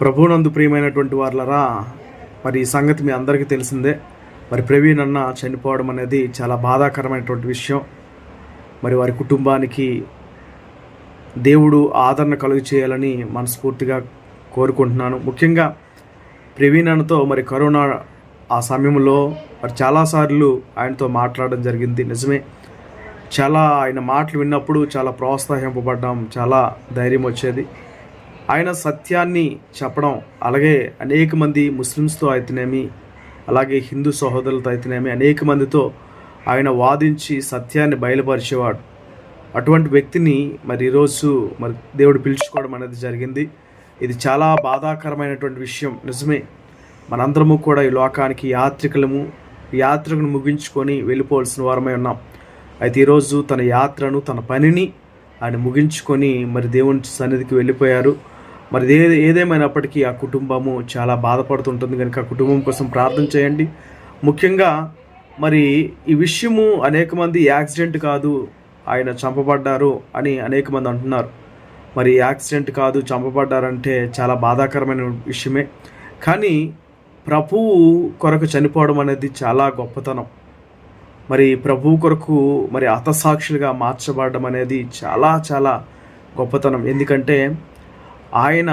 ప్రభునందు ప్రియమైనటువంటి వార్లరా మరి ఈ సంగతి మీ అందరికీ తెలిసిందే. మరి ప్రవీణ్ అన్న చనిపోవడం అనేది చాలా బాధాకరమైనటువంటి విషయం. మరి వారి కుటుంబానికి దేవుడు ఆదరణ కలుగు చేయాలని మనస్ఫూర్తిగా కోరుకుంటున్నాను. ముఖ్యంగా ప్రవీణ్ అన్నతో మరి కరోనా ఆ సమయంలో మరి చాలాసార్లు ఆయనతో మాట్లాడడం జరిగింది. నిజమే చాలా ఆయన మాటలు విన్నప్పుడు చాలా ప్రోత్సహింపబడ్డాం చాలా ధైర్యం వచ్చేది. ఆయన సత్యాన్ని చెప్పడం అలాగే అనేక మంది ముస్లిమ్స్తో అయితేనేమి అలాగే హిందూ సహోదరులతో అయితేనేమి అనేక మందితో ఆయన వాదించి సత్యాన్ని బయలుపరిచేవాడు. అటువంటి వ్యక్తిని మరి ఈరోజు మరి దేవుడు పిలుచుకోవడం అనేది జరిగింది. ఇది చాలా బాధాకరమైనటువంటి విషయం. నిజమే మనందరము కూడా ఈ లోకానికి యాత్రికులము యాత్రను ముగించుకొని వెళ్ళిపోవాల్సిన వారమై ఉన్నాం. అయితే ఈరోజు తన యాత్రను తన పనిని ఆయన ముగించుకొని మరి దేవుని సన్నిధికి వెళ్ళిపోయారు. మరి ఏ ఏదేమైనప్పటికీ ఆ కుటుంబము చాలా బాధపడుతుంటుంది. కనుక ఆ కుటుంబం కోసం ప్రార్థన చేయండి. ముఖ్యంగా మరి ఈ విషయము అనేక మంది యాక్సిడెంట్ కాదు ఆయన చంపబడ్డారు అని అనేక మంది అంటున్నారు. మరి యాక్సిడెంట్ కాదు చంపబడ్డారంటే చాలా బాధాకరమైన విషయమే. కానీ ప్రభువు కొరకు చనిపోవడం అనేది చాలా గొప్పతనం. మరి ప్రభువు కొరకు మరి హతసాక్షులుగా మార్చబడడం అనేది చాలా చాలా గొప్పతనం. ఎందుకంటే ఆయన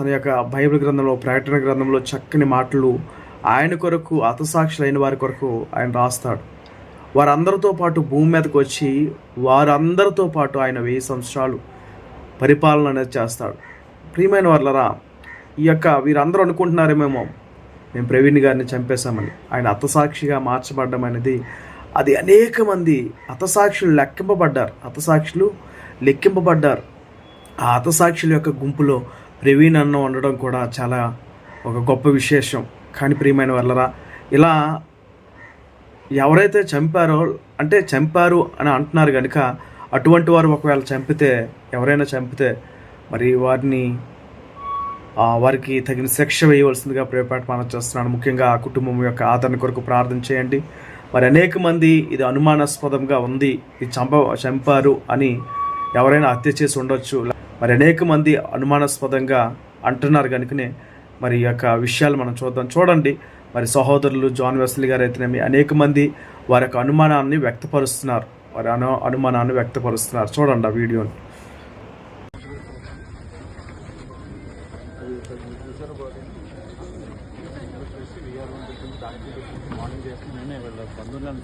తన యొక్క బైబిల్ గ్రంథంలో ప్రకటన గ్రంథంలో చక్కని మాటలు ఆయన కొరకు అతసాక్షులైన వారి కొరకు ఆయన రాస్తాడు. వారందరితో పాటు భూమి మీదకి వచ్చి వారందరితో పాటు ఆయన వెయ్యి సంవత్సరాలు పరిపాలన అనేది చేస్తాడు. ప్రియమైన వాళ్ళరా ఈ యొక్క వీరందరూ అనుకుంటున్నారేమేమో? మేము ప్రవీణ్ గారిని చంపేశామని. ఆయన అతసాక్షిగా మార్చబడడం అనేది అది అనేక మంది అతసాక్షులు లెక్కింపబడ్డారు. అతసాక్షులు లెక్కింపబడ్డారు. ఆ హతసాక్షుల యొక్క గుంపులో ప్రవీణ్ అన్న ఉండడం కూడా చాలా ఒక గొప్ప విశేషం. కానీ ప్రియమైన వల్లరా ఇలా ఎవరైతే చంపారో అంటే చంపారు అని అంటున్నారు కనుక అటువంటి వారు ఒకవేళ చంపితే ఎవరైనా చంపితే మరి వారిని వారికి తగిన శిక్ష వేయవలసిందిగా ప్రేపాటు మనం చేస్తున్నాను. ముఖ్యంగా ఆ కుటుంబం యొక్క ఆదరణ కొరకు ప్రార్థన చేయండి. మరి అనేక మంది ఇది అనుమానాస్పదంగా ఉంది. ఇది చంప చంపారు అని ఎవరైనా హత్య చేసి ఉండొచ్చు. మరి అనేక మంది అనుమానాస్పదంగా అంటున్నారు కనుకనే మరి ఈ యొక్క విషయాలు మనం చూద్దాం. చూడండి మరి సహోదరులు జాన్ వెస్లీ గారు అయితేనేమి అనేక మంది వారి యొక్క అనుమానాన్ని వ్యక్తపరుస్తున్నారు. వారి అను అనుమానాన్ని వ్యక్తపరుస్తున్నారు. చూడండి ఆ వీడియోని.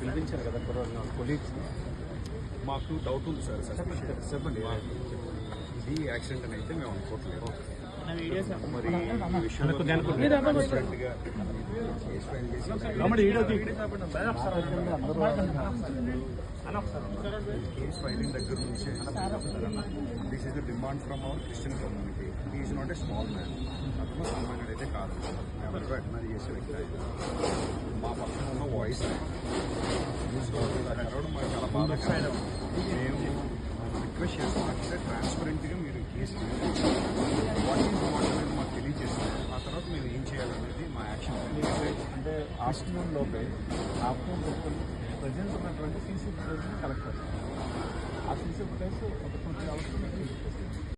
పిలిపించారు కదా కొలీగ్స్ మాకు డౌట్ ఉంది సార్. చెప్పండి. ఇది యాక్సిడెంట్ అని అయితే మేము అనుకోవట్లేదు. మరి ఈ విషయంలో చేసి కేసు ఫైలింగ్ దగ్గర నుంచి this is the demand from our Christian community is not a small man అతను సామాన్యుడు అయితే కాదు. ఎవరు అడ్మైర్ చేసే వ్యక్తి. మా పక్కన ఉన్న వాయిస్ న్యూస్ కరవడం మాకు చాలా మేము రిక్వెస్ట్ చేస్తున్నాం ట్రాన్స్పరెంట్గా మీరు కేసు వాట్ ఈస్ వాట్ అనేది మాకు తెలియజేస్తారు ఆ తర్వాత మేము ఏం చేయాలనేది మా యాక్షన్ అంటే ఆఫ్టర్నూన్ లోపే ఆఫ్టర్నూన్ లోపల ప్రజెంట్ ఉన్నటువంటి సీసీ ఫుటేజ్ కలెక్ట్ చేస్తాం. ఆ సీసీ ఫుటేజ్ ఒక ట్వంటీ అవర్స్